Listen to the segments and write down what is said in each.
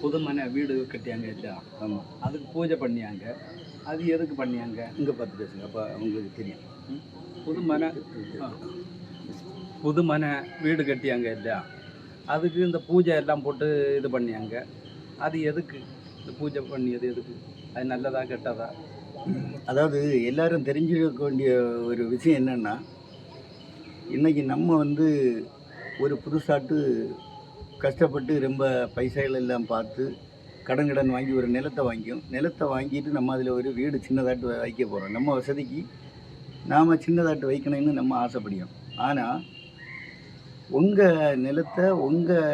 புது மனை வீடு கட்டியாங்க இல்லையா? ஆமாம் அதுக்கு பூஜை பண்ணியாங்க. அது எதுக்கு பண்ணியாங்க? இங்கே பார்த்து பேசுங்க. அப்போ உங்களுக்கு தெரியும். ம்? புது மனை ஆ. புது மனை வீடு கட்டியாங்க இல்லையா? அதுக்கு இந்த பூஜை எல்லாம் போட்டு இது பண்ணியாங்க. அது எதுக்கு? இந்த பூஜை பண்ணியது எதுக்கு? அது நல்லதா கெட்டதா? அதாவது எல்லாரும் தெரிஞ்சுக்க வேண்டிய ஒரு விஷயம் என்னென்னா இன்றைக்கி நம்ம வந்து ஒரு புதுசாட்டு கஷ்டப்பட்டு ரொம்ப பைசாகள் எல்லாம் பார்த்து கடன் கடன் வாங்கி ஒரு நிலத்தை வாங்கியும் நிலத்தை வாங்கிட்டு நம்ம அதில் ஒரு வீடு சின்னதாட்டு வைக்க போகிறோம். நம்ம வசதிக்கு நாம் சின்னதாட்டு வைக்கணும்னு நம்ம ஆசைப்படியும் ஆனால் உங்கள் நிலத்தை உங்கள்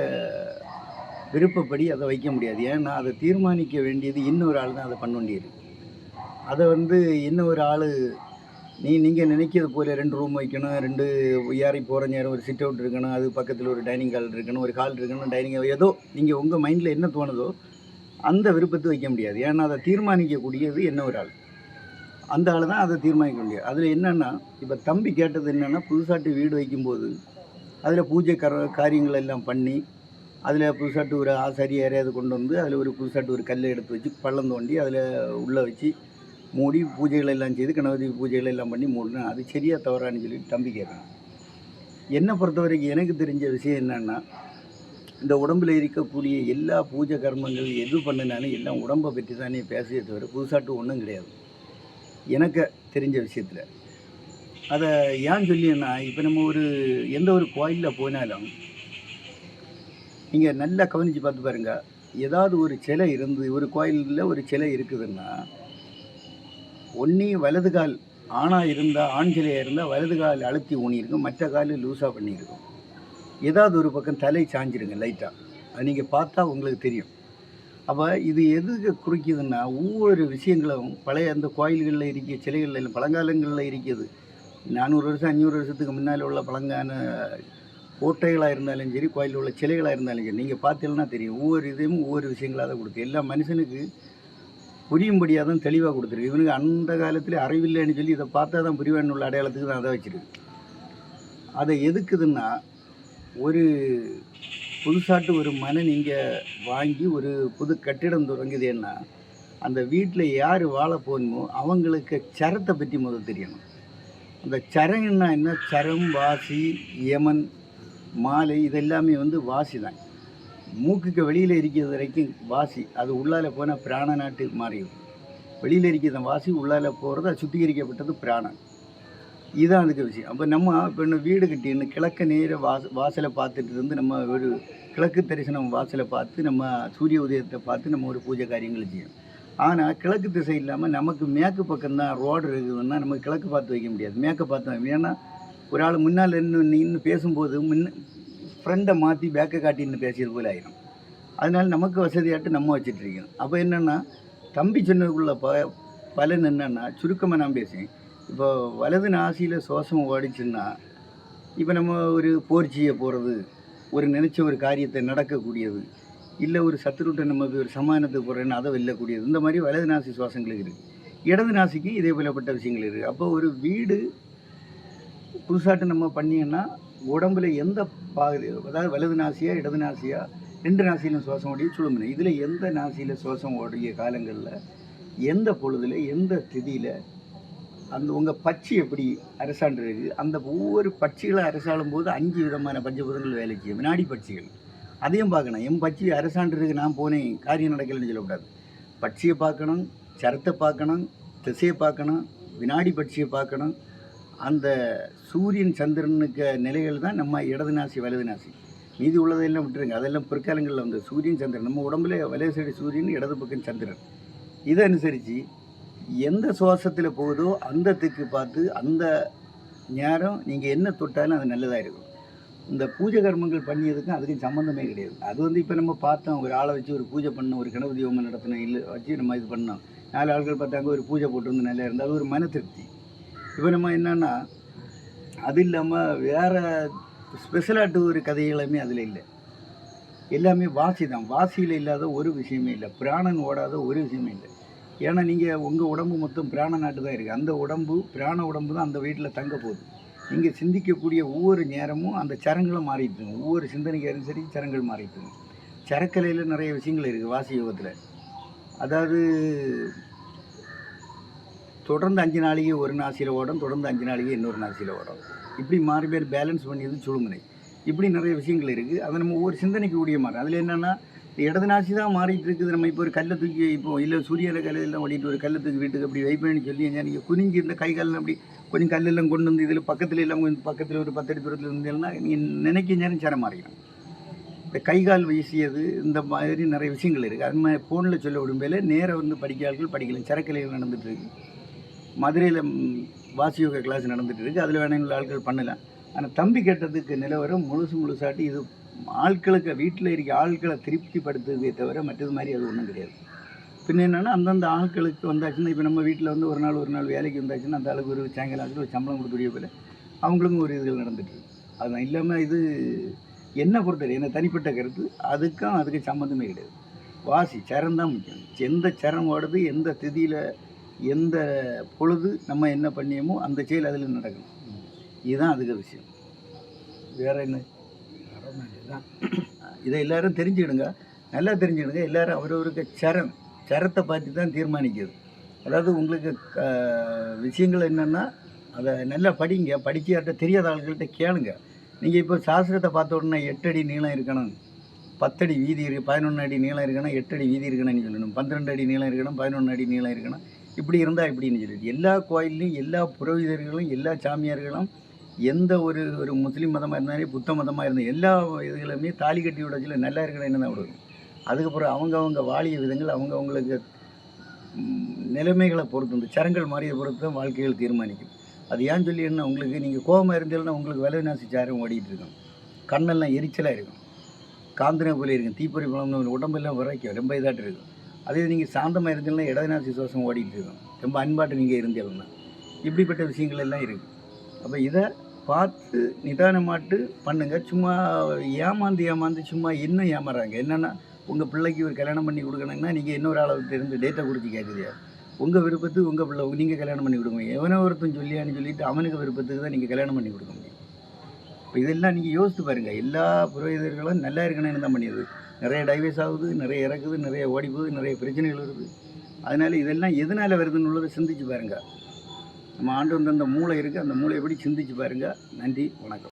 விருப்பப்படி அதை வைக்க முடியாது. ஏன்னா அதை தீர்மானிக்க வேண்டியது இன்னொரு ஆள் தான் அதை பண்ண வேண்டியது. அதை வந்து இன்னொரு ஆள் நீ நீங்கள் நினைக்கிறது போல ரெண்டு ரூம் வைக்கணும் ரெண்டு ஏறி போகிற நேரம் ஒரு சிட் அவுட் இருக்கணும் அது பக்கத்தில் ஒரு டைனிங் ஹால் இருக்கணும் ஒரு ஹால் இருக்கணும் டைனிங் ஏதோ நீங்கள் உங்கள் மைண்டில் என்ன தோணுதோ அந்த விருப்பத்தை வைக்க முடியாது. ஏன்னா அதை தீர்மானிக்கக்கூடியது என்ன ஒரு ஆள்? அந்த ஆள் தான் அதை தீர்மானிக்க முடியாது அதில் என்னென்னா இப்போ தம்பி கேட்டது என்னென்னா புதுசாட்டு வீடு வைக்கும்போது அதில் பூஜை கர காரியங்கள் எல்லாம் பண்ணி அதில் புதுசாட்டு ஒரு ஆசாரி யாரையாவது கொண்டு வந்து அதில் ஒரு புதுசாட்டு ஒரு கல்லை எடுத்து வச்சு பள்ளம் தோண்டி அதில் உள்ளே வச்சு மூடி பூஜைகள் எல்லாம் செய்து கணபதி பூஜைகள் எல்லாம் பண்ணி மூடினா அது சரியா தவறான்னு சொல்லி தம்பி கேட்கணும் என்னை பொறுத்த வரைக்கும் எனக்கு தெரிஞ்ச விஷயம் என்னென்னா இந்த உடம்பில் இருக்கக்கூடிய எல்லா பூஜை கர்மங்கள் எது பண்ணினாலும் எல்லாம் உடம்பை பற்றி தானே பேசுதே தவிர புதுசாட்டு ஒன்றும் கிடையாது. எனக்கு தெரிஞ்ச விஷயத்தில். அதை ஏன் சொல்லியேன்னா இப்போ நம்ம ஒரு எந்த ஒரு கோயிலில் போனாலும் நீங்கள் நல்லா கவனித்து பார்த்து பாருங்கள் ஏதாவது ஒரு சிலை இருந்து ஒரு கோயிலில் ஒரு சிலை இருக்குதுன்னா ஒன்றே வலது கால் ஆணாக இருந்தால் ஆண் சிலையாக இருந்தால் வலது கால் அழுத்தி ஊனியிருக்கும் மற்ற கால் லூஸாக பண்ணியிருக்கும். ஏதாவது ஒரு பக்கம் தலை சாஞ்சிருங்க லைட்டாக அது நீங்கள் பார்த்தா உங்களுக்கு தெரியும். அப்போ இது எதுக்கு குறிக்குதுன்னா ஒவ்வொரு விஷயங்களும் பழைய அந்த கோயில்களில் இருக்க சிலைகளில் இல்லை பழங்காலங்களில் இருக்கிறது நானூறு வருஷம் அஞ்சூறு வருஷத்துக்கு முன்னால் உள்ள பழங்கான கோட்டைகளாக இருந்தாலும் சரி கோயிலில் உள்ள சிலைகளாக இருந்தாலும் சரி நீங்கள் பார்த்தீங்கன்னா தெரியும். ஒவ்வொரு இதையும் ஒவ்வொரு விஷயங்களாக தான் கொடுத்து எல்லா மனுஷனுக்கு புரியும்படியாக தான் தெளிவாக கொடுத்துருக்கு. இவனுக்கு அந்த காலத்தில் அறிவில்லைன்னு சொல்லி இதை பார்த்தா தான் புரிவான்னு உள்ள அடையாளத்துக்கு தான் அதை வச்சிருக்கு அதை எதுக்குதுன்னா ஒரு புதுசாட்டு ஒரு மனை நீங்கள் வாங்கி ஒரு புது கட்டிடம் தொடங்குதுன்னா அந்த வீட்டில் யார் வாழ போகணுமோ அவங்களுக்கு சரத்தை பற்றி முதல் தெரியணும். அந்த சரங்கன்னா என்ன? சரம் வாசி யமன் மாலை இதெல்லாமே வந்து வாசி தான் மூக்குக்கு வெளியில் இருக்கிறது வரைக்கும் வாசி அது உள்ளால போனால் பிராண நாட்டு மாறிடும். வெளியில் இருக்கிற வாசி உள்ளால போகிறது அது சுத்திகரிக்கப்பட்டது பிராணன் இதுதான் அதுக்கு விஷயம். அப்போ நம்ம இப்போ இன்னும் வீடு கட்டின்னு கிழக்கு நேர வாச வாசலை பார்த்துட்டு இருந்து நம்ம ஒரு கிழக்கு தரிசனம் வாசலை பார்த்து நம்ம சூரிய உதயத்தை பார்த்து நம்ம ஒரு பூஜை காரியங்கள் செய்யணும். ஆனால் கிழக்கு திசை இல்லாமல் நமக்கு மேற்கு பக்கம் தான் ரோடு இருக்குதுன்னா நம்ம கிழக்கு பார்த்து வைக்க முடியாது. மேற்க பார்த்து ஏன்னா ஒரு ஆள் முன்னால் நின்று நின்று பேசும்போது முன்ன ஃப்ரெண்டை மாற்றி பேக்கை காட்டின்னு பேசியது போல ஆயிடும் அதனால நமக்கு வசதியாட்டு நம்ம வச்சுட்டு அப்போ என்னென்னா தம்பி சொன்னதுக்குள்ள ப பலன் என்னென்னா சுருக்கமாக நான் பேசுவேன் இப்போ வலது நாசியில் சுவாசம் ஓடிச்சுன்னா இப்போ நம்ம ஒரு போர்ச்சியை போகிறது ஒரு நினச்ச ஒரு காரியத்தை நடக்கக்கூடியது இல்லை ஒரு சத்துருட்டை நம்ம ஒரு சமாதானத்துக்கு போகிறேன்னு அதை வெல்லக்கூடியது இந்த மாதிரி வலது நாசி சுவாசங்களுக்கு இருக்குது இடது நாசிக்கு இதே போலப்பட்ட விஷயங்கள் இருக்குது அப்போ ஒரு வீடு புதுசாட்டு நம்ம பண்ணிங்கன்னா உடம்புல எந்த பாதி அதாவது வலது நாசியா இடது நாசியா ரெண்டு நாசியிலும் சுவாசம் ஓடிய சுழுமுனை இதில் எந்த நாசியில் சுவாசம் ஓடிய காலங்களில் எந்த பொழுதில் எந்த திதியில் அந்த உங்கள் பட்சி எப்படி அரசாண்டு இருக்குது அந்த ஒவ்வொரு பட்சிகளை அரசாளும் போது அஞ்சு விதமான பஞ்சபூதங்கள் வேலை செய்யும். வினாடி பட்சிகள். அதையும் பார்க்கணும். என் பட்சி அரசாண்டுருக்கு நான் போனேன் காரியம் நடக்கலைன்னு சொல்லக்கூடாது. பட்சியை பார்க்கணும் சரத்தை பார்க்கணும் திசையை பார்க்கணும் வினாடி பட்சியை பார்க்கணும் அந்த சூரியன் சந்திரனுக்கு நிலைகள் தான் நம்ம இடது நாசி வலது நாசி. மீதி உள்ளதெல்லாம் விட்டுருங்க. அதெல்லாம் பிற்காலங்களில் வந்து சூரியன் சந்திரன். நம்ம உடம்புல வலது சைடு சூரியன் இடது பக்கம் சந்திரன். இதை அனுசரித்து எந்த சுவாசத்தில் போகுதோ அந்த திக்கு பார்த்து அந்த நேரம் நீங்கள் என்ன தொட்டாலும் அது நல்லதாக இருக்கும். இந்த பூஜை கர்மங்கள் பண்ணியதுக்கும் அதுக்கும் சம்மந்தமே கிடையாது. அது வந்து இப்போ நம்ம பார்த்தோம். ஒரு ஆளை வச்சு ஒரு பூஜை பண்ணோம். ஒரு கணபதி ஹோமம் நடத்தினோம் இல்லை வச்சு நம்ம இது பண்ணோம். நாலு ஆட்கள் பார்த்தாங்க. ஒரு பூஜை போட்டு வந்து நல்லா இருந்தால் அது ஒரு மன திருப்தி. இப்போ நம்ம என்னன்னா அது இல்லாமல் வேற ஸ்பெஷலாட்டு ஒரு கதைகளுமே அதில் இல்லை. எல்லாமே வாசி தான். வாசியில் இல்லாத ஒரு விஷயமே இல்லை. பிராணன் ஓடாத ஒரு விஷயமே இல்லை. ஏன்னா நீங்கள் உங்கள் உடம்பு மொத்தம் பிராண நாட்டு தான் இருக்குது அந்த உடம்பு பிராண உடம்பு தான் அந்த வீட்டில் தங்க போகுது. நீங்கள் சிந்திக்கக்கூடிய ஒவ்வொரு நேரமும் அந்த சரங்களும் மாறிட்டு ஒவ்வொரு சிந்தனைக்கு சரி சரங்கள் மாறிட்டு சரக்கலையில் நிறைய விஷயங்கள் இருக்குது வாசி யோகத்தில். அதாவது தொடர்ந்து அஞ்சு நாளைக்கு ஒரு நாசியில் ஓடும் தொடர்ந்து அஞ்சு நாளைக்கு இன்னொரு நாசியில் ஓடும். இப்படி மாறி பேர் பேலன்ஸ் பண்ணியது சுழுமுனை. இப்படி நிறைய விஷயங்கள் இருக்குது அதை நம்ம ஒவ்வொரு சிந்தனைக்கு கூடிய மாதிரி. அதில் என்னென்னா இடது நாசி தான் மாறிட்டு இருக்குது. நம்ம இப்போ ஒரு கல்லை தூக்கி இப்போ இல்லை சூரியனை கல்லையெல்லாம் ஓடிட்டு ஒரு கல்லை தூக்கி வீட்டுக்கு அப்படி வைப்பேன்னு சொல்லி நீங்கள் குனிஞ்சி இந்த கை காலில் அப்படி கொஞ்சம் கல்லெல்லாம் கொண்டு வந்து இதில் பக்கத்தில் எல்லாம் கொஞ்சம் பக்கத்தில் ஒரு பத்தடி தூரத்தில் இருந்தீங்கன்னா நீங்கள் நினைக்க நேரம் சேர மாறிடும். இந்த கை கால் வீசியது இந்த மாதிரி நிறைய விஷயங்கள் இருக்குது அது மாதிரி ஃபோனில் சொல்ல விடும்போது நேராக வந்து படிக்க படிக்கலாம் சரக்கலைகள் நடந்துகிட்டு இருக்குது மதுரையில் வாசியோக கிளாஸ் நடந்துகிட்டு இருக்குது அதில் வேணுங்கிற ஆட்கள் பண்ணலாம். ஆனால் தம்பி கேட்டதுக்கு நிலவரம் முழுசு முழுசாட்டி இது ஆட்களுக்கு வீட்டில் இருக்க ஆட்களை திருப்திப்படுத்துதே தவிர மற்றது மாதிரி அது ஒன்றும் கிடையாது. பின்ன என்னென்னா அந்தந்த ஆட்களுக்கு வந்தாச்சுன்னா இப்போ நம்ம வீட்டில் வந்து ஒரு நாள் ஒரு நாள் வேலைக்கு வந்தாச்சுன்னா அந்த அளவுக்கு ஒரு சாயங்காலம் ஆச்சுன்னா ஒரு சம்பளம் கொடுத்துடைய போல அவங்களுக்கும் ஒரு இதுகள் நடந்துட்டு இருக்கு. அதுதான் இல்லாமல் இது என்ன பொறுத்தவரை என்ன தனிப்பட்ட கருத்து அதுக்கும் அதுக்கு சம்மந்தமே கிடையாது. வாசி சரம் தான் முக்கியம். எந்த சரம் ஓடுது எந்த திதியில் எந்த பொழுது நம்ம என்ன பண்ணியோமோ அந்த செயல் அதில் நடக்கணும் இதுதான் அதுக்கு விஷயம். வேற என்ன? இதை எல்லாரும் தெரிஞ்சுக்கிடுங்க. நல்லா தெரிஞ்சுக்கிடுங்க. எல்லாரும் அவரவருக்கு சரம் சரத்தை பார்த்து தான் தீர்மானிக்கிறது. அதாவது உங்களுக்கு க- விஷயங்கள் என்னென்னா அதை நல்லா படிங்க. படித்து யார்கிட்ட தெரியாத ஆட்கள்கிட்ட கேளுங்க. நீங்கள் இப்போ சாஸ்திரத்தை பார்த்த உடனே எட்டடி நீளம் இருக்கணும். பத்தடி வீதி இருக்கு பதினொன்று அடி நீளம் இருக்கணும் எட்டடி வீதி இருக்கணும்னு சொல்லணும். பன்னிரெண்டு அடி நீளம் இருக்கணும் பதினொன்று அடி நீளம் இருக்கணும். இப்படி இருந்தால் இப்படின்னு சொல்லிட்டு எல்லா கோயில்லையும் எல்லா புரோகிதர்களும் எல்லா சாமியார்களும் எந்த ஒரு ஒரு முஸ்லீம் மதமாக இருந்தாலும் புத்த மதமாக இருந்தால் எல்லா இதுகளுமே தாலி கட்டி விடச்சில நல்லா இருக்கணும்னு தான் விடுவோம் அதுக்கப்புறம் அவங்கவுங்க வாழிய விதங்கள் அவங்க அவங்களுக்கு நிலைமைகளை பொறுத்து இந்த சரங்கள் மாறிய பொறுத்து தான் வாழ்க்கைகள் தீர்மானிக்கும். அது ஏன் சொல்லி என்ன உங்களுக்கு நீங்கள் கோபமாக இருந்தீங்கன்னா உங்களுக்கு விலைநாசி சாரம் ஓடிட்டு இருக்கும். கண்ணெல்லாம் எரிச்சலாக இருக்கும். காந்தனை போல இருக்கும் தீப்பொறி பழம் உடம்பெல்லாம் விரைக்கும் ரொம்ப இதாட்டு இருக்கும். அதே நீங்கள் சாந்தமாக இருந்தீங்கன்னா இடதுநாசி சுவாசம் ஓடிட்டு இருக்கும். ரொம்ப அன்பாட்டு நீங்கள் இருந்தீங்கன்னா. இப்படிப்பட்ட விஷயங்கள் எல்லாம் இருக்குது அப்போ இதை பார்த்து நிதானமாட்டு பண்ணுங்கள் சும்மா ஏமாந்து ஏமாந்து சும்மா இன்னும் ஏமாறாங்க. என்னென்னா உங்கள் பிள்ளைக்கு ஒரு கல்யாணம் பண்ணி கொடுக்கணுங்கன்னா நீங்கள் இன்னொரு ஆளை இருந்து டேட்டை கொடுத்து கேட்குறியா உங்கள் விருப்பத்துக்கு உங்கள் பிள்ளை நீங்கள் கல்யாணம் பண்ணி கொடுங்க. எவனோ ஒருத்தன் சொல்லியான்னு சொல்லிட்டு அவனுக்கு விருப்பத்துக்கு தான் நீங்கள் கல்யாணம் பண்ணி கொடுக்க முடியும். இப்போ இதெல்லாம் நீங்கள் யோசித்து பாருங்கள் எல்லா புரோகிதர்களும் நல்லா இருக்கணும்னு தான் பண்ணியது. நிறைய டைவர்ஸ் ஆகுது நிறைய இறக்குது நிறைய ஓடி போகுது நிறைய பிரச்சனைகள் வருது. அதனால் இதெல்லாம் எதனால் வருதுன்னு உள்ளதை சிந்திச்சு பாருங்கள் நம்ம ஆண்டு வந்து அந்த மூளை இருக்குது அந்த மூளை எப்படி சிந்திச்சு பாருங்கள் நன்றி வணக்கம்.